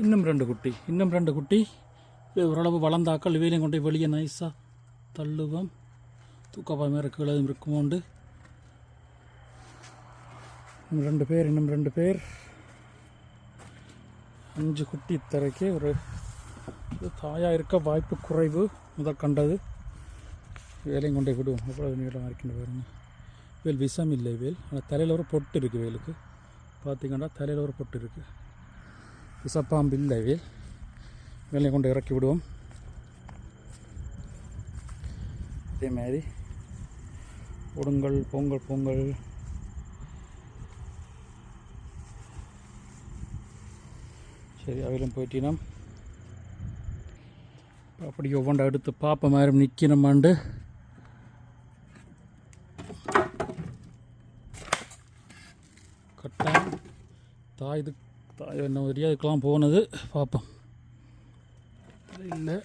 இன்னும் ரெண்டு குட்டி இன்னும் ரெண்டு குட்டி. ஓரளவு வளர்ந்தாக்கள் இவையிலையும் கொண்டு போய் வெளியே நைஸாக தள்ளுவோம். தூக்கப்பாய் மாதிரி கீழே இருக்குமோண்டு. இன்னும் ரெண்டு பேர் இன்னும் ரெண்டு பேர். அஞ்சு குட்டி இத்தரைக்கே. ஒரு தாயாக இருக்க வாய்ப்பு குறைவு முதல் கண்டது. வேலையும் கொண்டே விடுவோம். அவ்வளோ நீளம் இருக்கின்ற பாருங்க. வேல் விஷம் இல்லை வேல் ஆனால் தலையில் ஒரு பொட்டு இருக்குது வேலுக்கு பார்த்திங்கன்னா தலையில் ஒரு பொட்டு இருக்குது விஷப்பாம்பு இல்லை வேல் வேலையை கொண்டு இறக்கி விடுவோம் அதே மாதிரி உடுங்கள் பொங்கல் பொங்கல் சரி அவையிலும் போயிட்டினா அப்படி ஒவ்வொன்றா எடுத்து பார்ப்ப மாதிரி நிற்கணுமாண்டு கட்டாயம் தாய் இது தாய் என்ன வரியா இதுக்கெல்லாம் போனது பார்ப்போம் இல்லை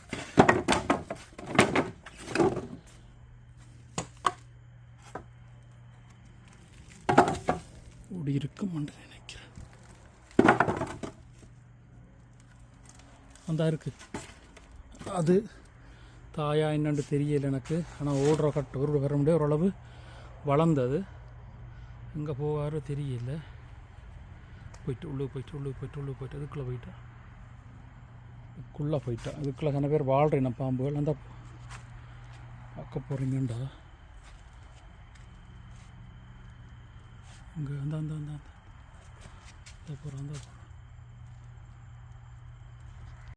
ஓடி இருக்குமான்னு நினைக்கிறேன் அந்த இருக்கு அது தாயா என்னன்னு தெரியல எனக்கு ஆனால் ஓடுற கட்டு ஒரு வர முடியாது ஓரளவு வளர்ந்தது எங்கே போவாரோ தெரியல போயிட்டு உள்ளே போயிட்டு உள்ளே போயிட்டு உள்ளே போயிட்டு அதுக்குள்ளே போயிட்டா. அதுக்குள்ளே போயிட்டா. அதுக்குள்ளே கன பேர் வாழ்கிறேன் பாம்புகள் அந்த பார்க்க போகிறீங்கண்டா இங்கே அந்த அந்த அந்த அந்த. போகிறோம் அந்த போகிறோம்